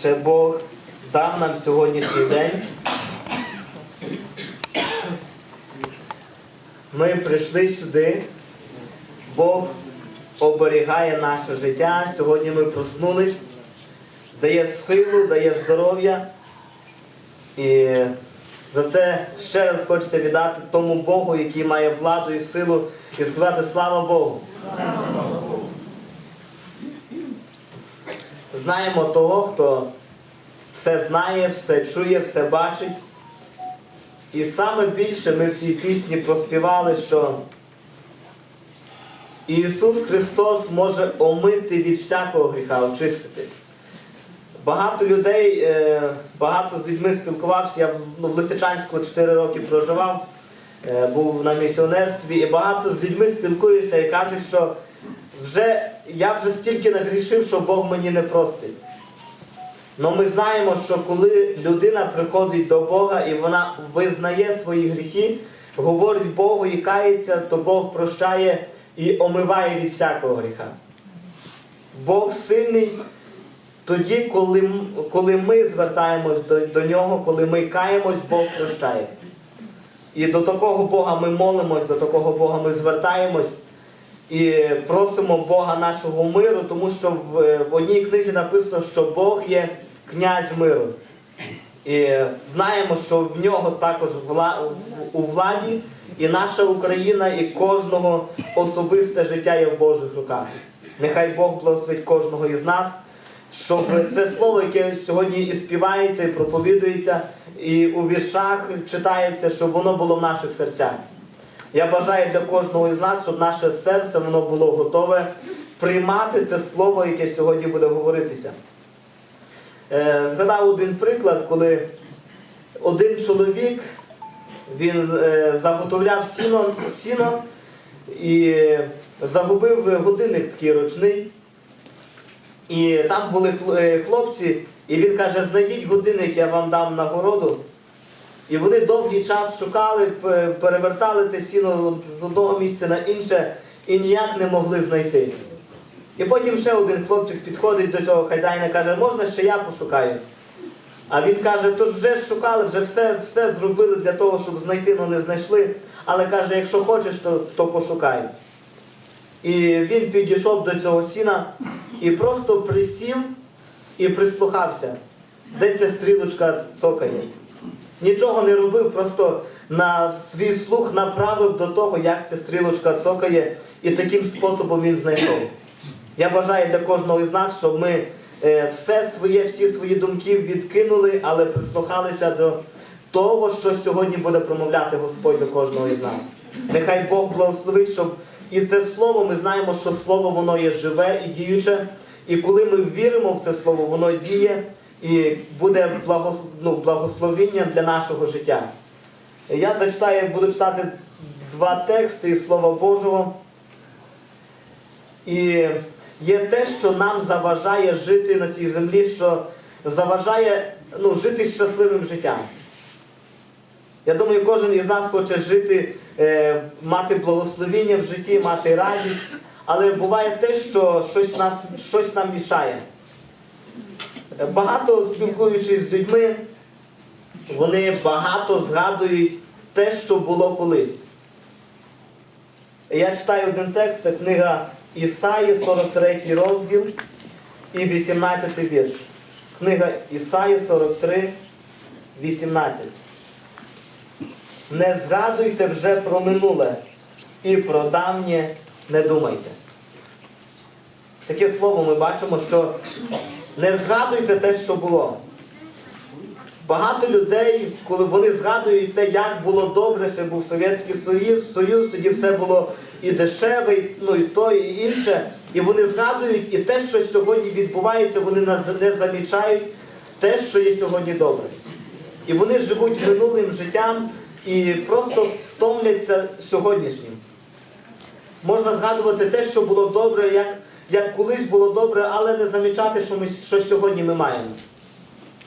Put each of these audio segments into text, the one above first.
ще Бог дав нам сьогоднішній день. Ми прийшли сюди. Бог оберігає наше життя. Сьогодні ми проснулись, дає силу, дає здоров'я. І за це ще раз хочеться віддати тому Богу, який має владу і силу, і сказати слава Богу. Знаємо того, хто все знає, все чує, все бачить. І саме більше ми в цій пісні проспівали, що Ісус Христос може омити від всякого гріха, очистити. Багато людей, е, багато з людьми спілкувався. Я в- ну, Лисичанську 4 роки проживав, е, був на місіонерстві, і багато з людьми спілкуюся і кажуть, що вже я вже стільки нагрішив, що Бог мені не простить. Але ми знаємо, що коли людина приходить до Бога і вона визнає свої гріхи, говорить Богу і кається, то Бог прощає і омиває від всякого гріха. Бог сильний тоді, коли, коли ми звертаємось до, до нього, коли ми каємось, Бог прощає. І до такого Бога ми молимось, до такого Бога ми звертаємось і просимо Бога нашого миру, тому що в, одній книзі написано, що Бог є князь миру. І знаємо, що в нього також у владі і наша Україна, і кожного особисте життя є в Божих руках. Нехай Бог благословить кожного із нас, щоб це слово, яке сьогодні і співається, і проповідується, і у віршах читається, щоб воно було в наших серцях. Я бажаю для кожного із нас, щоб наше серце воно було готове приймати це слово, яке сьогодні буде говоритися. Е, Згадав один приклад, коли один чоловік він е, заготовляв сіно, сіно і загубив годинник такий ручний. І там були е, хлопці, і він каже, знайдіть годинник, я вам дам нагороду. І вони довгий час шукали, перевертали те сіно з одного місця на інше і ніяк не могли знайти. І потім ще один хлопчик підходить до цього хазяїна і каже, можна ще я пошукаю. А він каже, то ж вже шукали, вже все, все зробили для того, щоб знайти, але не знайшли. Але каже, якщо хочеш, то, то пошукай. І він підійшов до цього сіна і просто присів і прислухався, де ця стрілочка цокає. Нічого не робив, просто на свій слух направив до того, як ця стрілочка цокає, і таким способом він знайшов. Я бажаю для кожного із нас, щоб ми е, все своє, всі свої думки відкинули, але прислухалися до того, що сьогодні буде промовляти Господь до кожного із нас. Нехай Бог благословить, щоб і це слово, ми знаємо, що слово воно є живе і діюче. І коли ми віримо в це слово, воно діє і буде ну, благословінням для нашого життя. Я зачитаю, буду читати два тексти із Слова Божого. І є те, що нам заважає жити на цій землі, що заважає ну, жити щасливим життям. Я думаю, кожен із нас хоче жити, е, мати благословіння в житті, мати радість, але буває те, що щось, нас, щось нам мішає. Багато спілкуючись з людьми, вони багато згадують те, що було колись. Я читаю один текст, це книга Ісаї, 43 розділ і 18 вірш. Книга Ісаї 43, 18. Не згадуйте вже про минуле і про давнє не думайте. Таке слово ми бачимо, що не згадуйте те, що було. Багато людей, коли вони згадують те, як було добре, ще був Совєтський Союз, Союз, тоді все було і дешеве, і, ну і то, і інше. І вони згадують, і те, що сьогодні відбувається, вони не замічають те, що є сьогодні добре. І вони живуть минулим життям і просто томляться сьогоднішнім. Можна згадувати те, що було добре, як, як колись було добре, але не замічати, що, ми, що сьогодні ми маємо.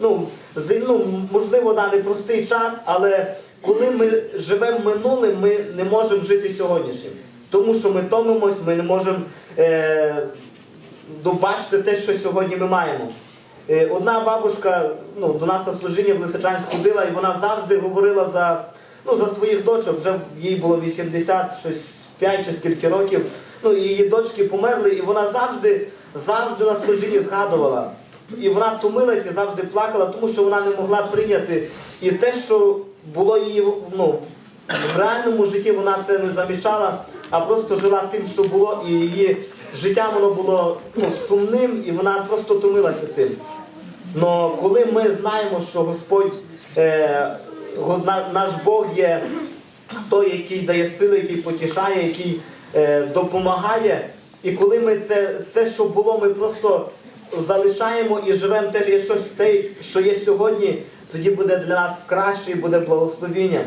Ну, з- ну, можливо, да, непростий час, але коли ми живемо минулим, ми не можемо жити сьогоднішнім. Тому що ми томимось, ми не можемо е, добачити те, що сьогодні ми маємо. Е, Одна бабушка ну, до нас на служіння в Лисичанську ходила, і вона завжди говорила за, ну, за своїх дочок. Вже їй було 80, щось 5 чи скільки років. Ну, її дочки померли, і вона завжди, завжди на служінні згадувала. І вона втомилася, завжди плакала, тому що вона не могла прийняти. І те, що було її ну, в реальному житті, вона це не замічала, а просто жила тим, що було, і її життя воно було ну, сумним, і вона просто томилася цим. Но коли ми знаємо, що Господь, е, наш Бог є той, який дає сили, який потішає, який допомагає, і коли ми це, це, що було, ми просто залишаємо і живемо те, є щось те, що є сьогодні, тоді буде для нас краще і буде благословінням.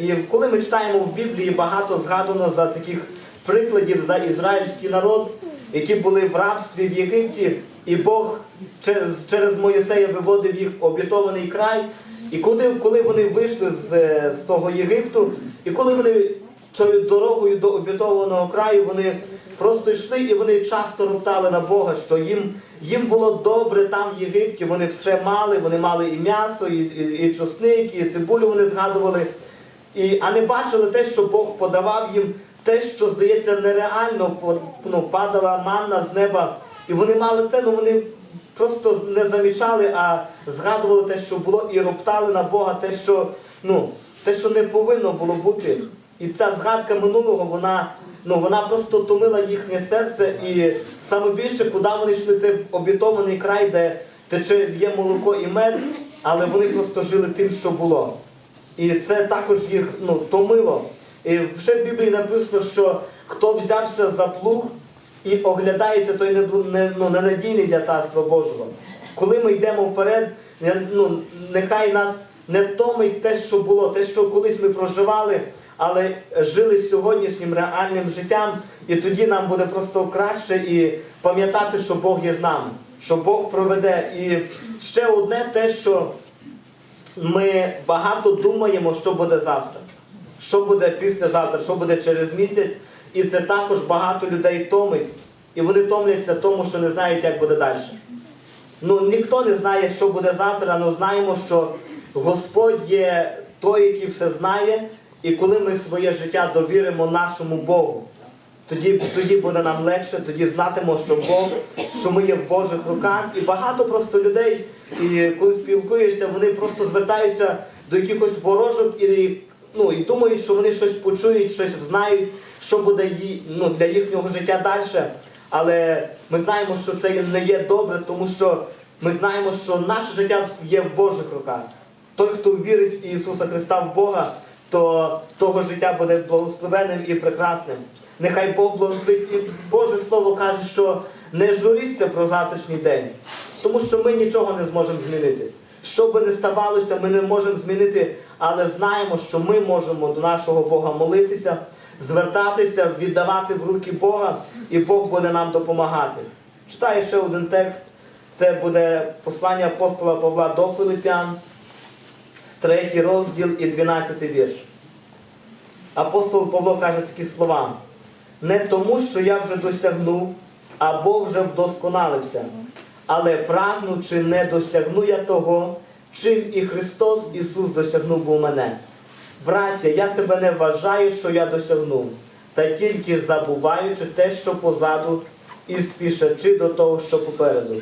І коли ми читаємо в Біблії, багато згадано за таких прикладів за ізраїльський народ, які були в рабстві в Єгипті, і Бог через, через Моїсея виводив їх в обітований край. І коли, коли вони вийшли з, е, з того Єгипту, і коли вони цією дорогою до обітованого краю, вони просто йшли і вони часто роптали на Бога, що їм, їм було добре там в Єгипті, вони все мали, вони мали і м'ясо, і, і, і чосник, і цибулю вони згадували. І, а не бачили те, що Бог подавав їм, те, що, здається, нереально ну, падала манна з неба. І вони мали це, але вони просто не замічали, а згадували те, що було, і роптали на Бога, те, що, ну, те, що не повинно було бути. І ця згадка минулого, вона, ну, вона просто томила їхнє серце. І саме більше, куди вони йшли, це в обітований край, де тече є молоко і мед, але вони просто жили тим, що було. І це також їх ну, томило. І ще в Біблії написано, що хто взявся за плуг і оглядається, той не, не, ну, ненадійний для Царства Божого. Коли ми йдемо вперед, ну, нехай нас не томить те, що було, те, що колись ми проживали, але жили сьогоднішнім реальним життям, і тоді нам буде просто краще і пам'ятати, що Бог є з нами, що Бог проведе. І ще одне те, що ми багато думаємо, що буде завтра, що буде післязавтра, що буде через місяць. І це також багато людей томить. І вони томляться тому, що не знають, як буде далі. Ну, ніхто не знає, що буде завтра, але знаємо, що Господь є той, який все знає, і коли ми своє життя довіримо нашому Богу, тоді, тоді буде нам легше, тоді знатимо, що Бог, що ми є в Божих руках. І багато просто людей, і коли спілкуєшся, вони просто звертаються до якихось ворожок і, ну, і думають, що вони щось почують, щось знають, що буде ї- ну, для їхнього життя далі. Але ми знаємо, що це не є добре, тому що ми знаємо, що наше життя є в Божих руках. Той, хто вірить в Ісуса Христа в Бога, то того життя буде благословенним і прекрасним. Нехай Бог благословить. І Боже Слово каже, що не журіться про завтрашній день, тому що ми нічого не зможемо змінити. Що би не ставалося, ми не можемо змінити, але знаємо, що ми можемо до нашого Бога молитися, звертатися, віддавати в руки Бога, і Бог буде нам допомагати. Читаю ще один текст. Це буде послання апостола Павла до Филипян, третій розділ і 12 вірш. Апостол Павло каже такі слова: не тому, що я вже досягнув або вже вдосконалився, але прагну, чи не досягну я того, чим і Христос Ісус досягнув був мене. Браття, я себе не вважаю, що я досягнув, та тільки забуваючи те, що позаду, і спішачи до того, що попереду.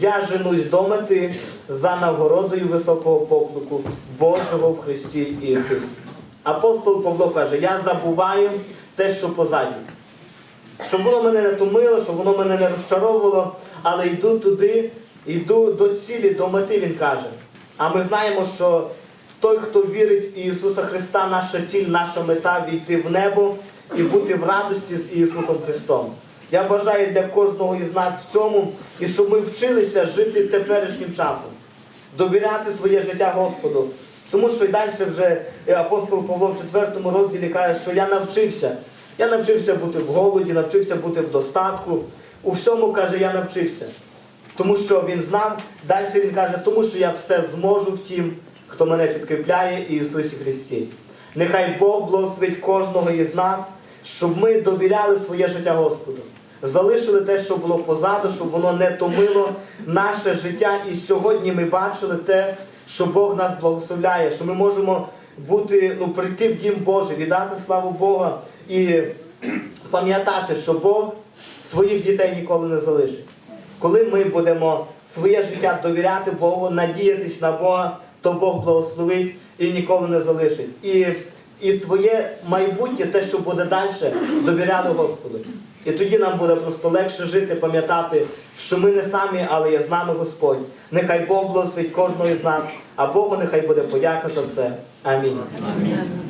Я женусь до мети за нагородою високого поклику Божого в Христі Ісусі. Апостол Павло каже, я забуваю те, що позаді. Щоб воно мене не томило, щоб воно мене не розчаровувало, але йду туди, йду до цілі, до мети, він каже. А ми знаємо, що той, хто вірить в Ісуса Христа, наша ціль, наша мета війти в небо і бути в радості з Ісусом Христом. Я бажаю для кожного із нас в цьому, і щоб ми вчилися жити теперішнім часом довіряти своє життя Господу. Тому що і далі вже апостол Павло в 4 розділі каже, що я навчився. Я навчився бути в голоді, навчився бути в достатку. У всьому каже, я навчився. Тому що він знав, далі він каже, тому що я все зможу в тім, хто мене підкріпляє і Ісусі Христі. Нехай Бог благословить кожного із нас, щоб ми довіряли своє життя Господу. Залишили те, що було позаду, щоб воно не томило наше життя. І сьогодні ми бачили те, що Бог нас благословляє, що ми можемо бути, ну, прийти в Дім Божий, віддати славу Бога і пам'ятати, що Бог своїх дітей ніколи не залишить. Коли ми будемо своє життя довіряти Богу, надіятись на Бога, то Бог благословить і ніколи не залишить. І, і своє майбутнє, те, що буде далі, довіряли Господу. І тоді нам буде просто легше жити, пам'ятати, що ми не самі, але є з нами Господь. Нехай Бог благословить кожного із нас, а Богу нехай буде подяка за все. Амінь. Амінь.